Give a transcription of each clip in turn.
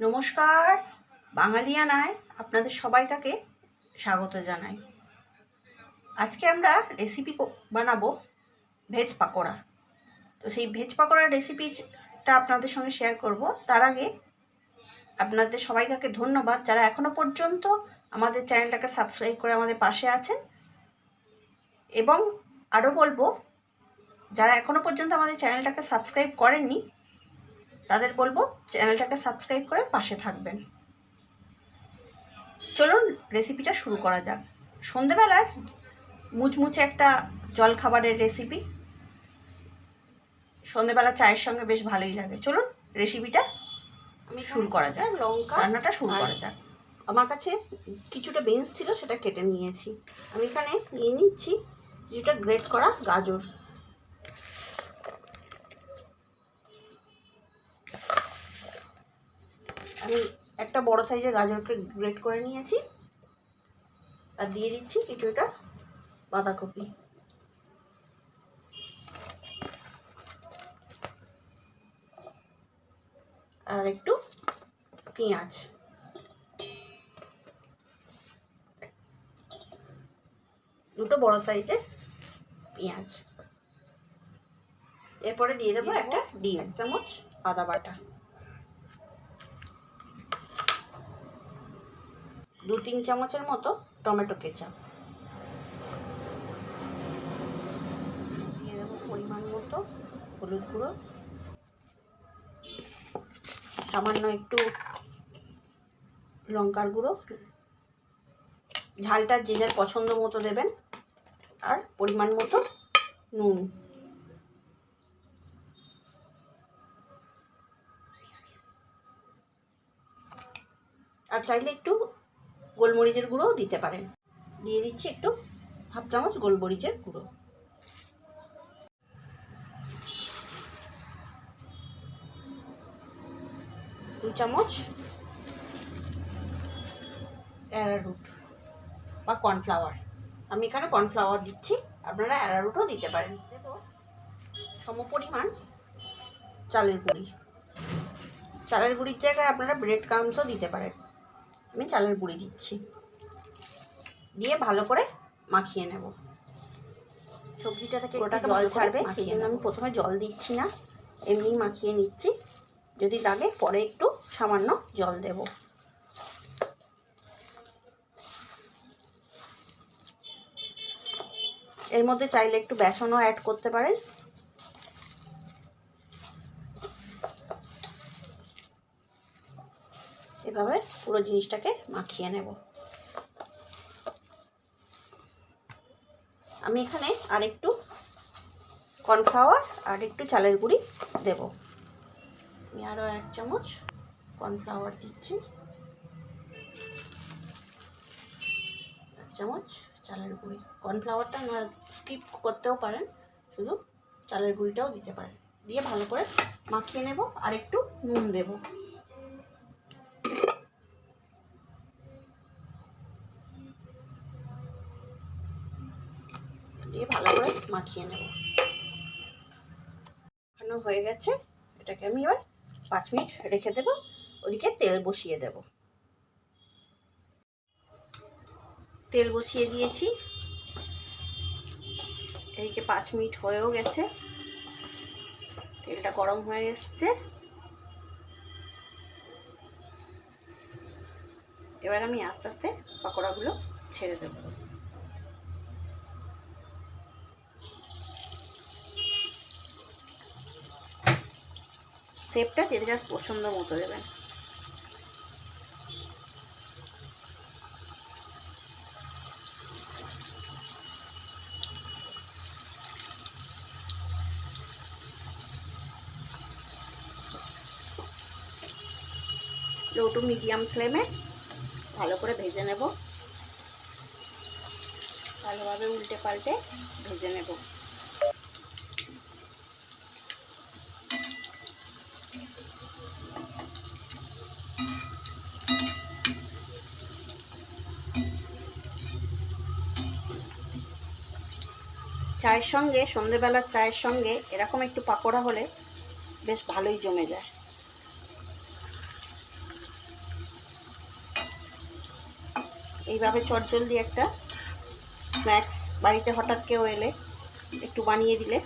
নমস্কার বাঙালিয়ানায় আপনাদের সবাইকাকে স্বাগত জানাই। আজকে আমরা রেসিপি বানাবো ভেজ পাকোড়া। তো সেই ভেজ পাকোড়ার রেসিপিটা আপনাদের সঙ্গে শেয়ার করব। তার আগে আপনাদের সবাইকাকে ধন্যবাদ। যারা এখনও পর্যন্ত আমাদের চ্যানেলটাকে সাবস্ক্রাইব করে আমাদের পাশে আছেন, এবং আরও বলব, যারা এখনও পর্যন্ত আমাদের চ্যানেলটাকে সাবস্ক্রাইব করেননি তাদের বলব চ্যানেলটাকে সাবস্ক্রাইব করে পাশে থাকবেন। চলুন রেসিপিটা শুরু করা যাক। সন্ধেবেলার মুচমুচে একটা জল খাবারের রেসিপি সন্ধেবেলা চায়ের সঙ্গে বেশ ভালোই লাগে। চলুন রেসিপিটা আমি শুরু করা যাক। লঙ্কা রান্নাটা শুরু করা যাক। আমার কাছে কিছুটা বেঞ্চ ছিল সেটা কেটে নিয়েছি। আমি এখানে নিয়ে নিচ্ছি কিছুটা গ্রেট করা গাজর। আমি একটা বড় সাইজের গাজরকে গ্রেট করে নিয়েছি। আর দিয়ে দিচ্ছি কিছুটা বাঁধাকপি। আর একটু পেঁয়াজ। দুটো বড় সাইজের পেঁয়াজ। এরপরে দিয়ে দেবো একটা ডিম এক চামচ আদা বাটা। দু তিন চামচের মতো টমেটো কেচাপ। দিয়ে দেবো পরিমাণ মতো হলুদ গুঁড়ো। সামান্য একটু লঙ্কার গুঁড়ো। ঝালটা যে যার পছন্দ মতো দেবেন। আর পরিমাণ মতো নুন। আর চাইলে একটু গোলমরিচের গুঁড়োও দিতে পারেন। দিয়ে দিচ্ছি একটু হাফ চামচ গোলমরিচের গুঁড়ো। দু চামচ অ্যারারুট বা কর্নফ্লাওয়ার। আমি এখানে কর্নফ্লাওয়ার দিচ্ছি, আপনারা অ্যারারুটও দিতে পারেন। দেব সমপরিমাণ চালের গুঁড়ি। চালের গুঁড়ির জায়গায় আপনারা ব্রেড ক্রামসও দিতে পারেন। আমি চালের গুঁড়ি দিচ্ছি। দিয়ে ভালো করে মাখিয়ে নেব। সবজিটা থেকে পুরোটাকে জল ছাড়বে সেই জন্য আমি প্রথমে জল দিচ্ছি না এমনি মাখিয়ে নিচ্ছি। যদি লাগে পরে একটু সামান্য জল দেব। এর মধ্যে চাইলে একটু বেসনও অ্যাড করতে পারেন। এভাবে পুরো জিনিসটাকে মাখিয়ে নেব। আমি এখানে আর একটু কর্নফ্লাওয়ার আর একটু চালের গুঁড়ি দেব। আমি আরও এক চামচ কর্নফ্লাওয়ার দিচ্ছি। এক চামচ চালের গুঁড়ি। কর্নফ্লাওয়ারটা না স্কিপ করতেও পারেন, শুধু চালের গুঁড়িটাও দিতে পারেন। দিয়ে ভালো করে মাখিয়ে নেব আর একটু নুন দেব। দিয়ে ভালো করে মাখিয়ে নেব। মাখানো হয়ে গেছে। এটাকে আমি এবার পাঁচ মিনিট রেখে দেবো। ওদিকে তেল বসিয়ে দেব। তেল বসিয়ে দিয়েছি। এদিকে পাঁচ মিনিট হয়েও গেছে। তেলটা গরম হয়ে এসছে। এবার আমি আস্তে আস্তে পাকোড়াগুলো ছেড়ে দেবো। শেপটা যে যার পছন্দ মতো দেবেন। লো টু মিডিয়াম ফ্লেমে ভালো করে ভেজে নেব। ভালোভাবে উল্টে পাল্টে ভেজে নেব। চায়ের সঙ্গে, সন্ধেবেলার চায়ের সঙ্গে এরকম একটু পাকোড়া হলে বেশ ভালোই জমে যায়। এইভাবে চটজলদি একটা স্ন্যাক্স বাড়িতে হঠাৎ কেউ এলে একটু বানিয়ে দিলে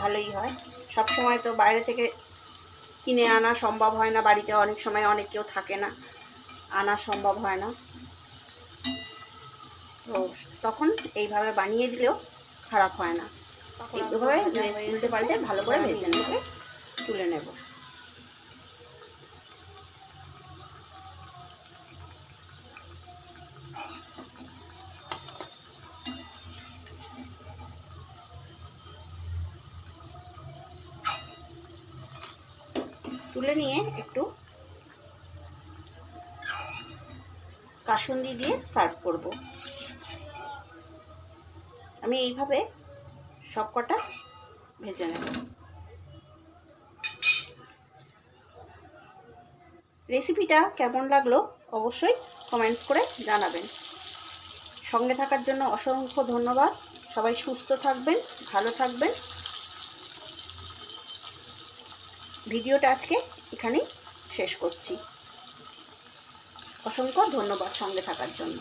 ভালোই হয়। সব সময় তো বাইরে থেকে কিনে আনা সম্ভব হয় না, বাড়িতে অনেক সময় অনেক কেউ থাকে না, আনা সম্ভব হয় না। তো তখন এইভাবে বানিয়ে দিলেও খারাপ হয় না। এইভাবে উল্টে পাল্টে ভালো করে ভেজে নেবে তুলে নেব। তুলে নিয়ে একটু কাসুন্দি দিয়ে সার্ভ করব। আমি এইভাবে সব কটা ভেজে নেব। রেসিপিটা কেমন লাগল অবশ্যই কমেন্টস করে জানাবেন। সঙ্গে থাকার জন্য অসংখ্য ধন্যবাদ। সবাই সুস্থ থাকবেন, ভালো থাকবেন। ভিডিওটা আজকে এখানেই শেষ করছি। অসংখ্য ধন্যবাদ সঙ্গে থাকার জন্য।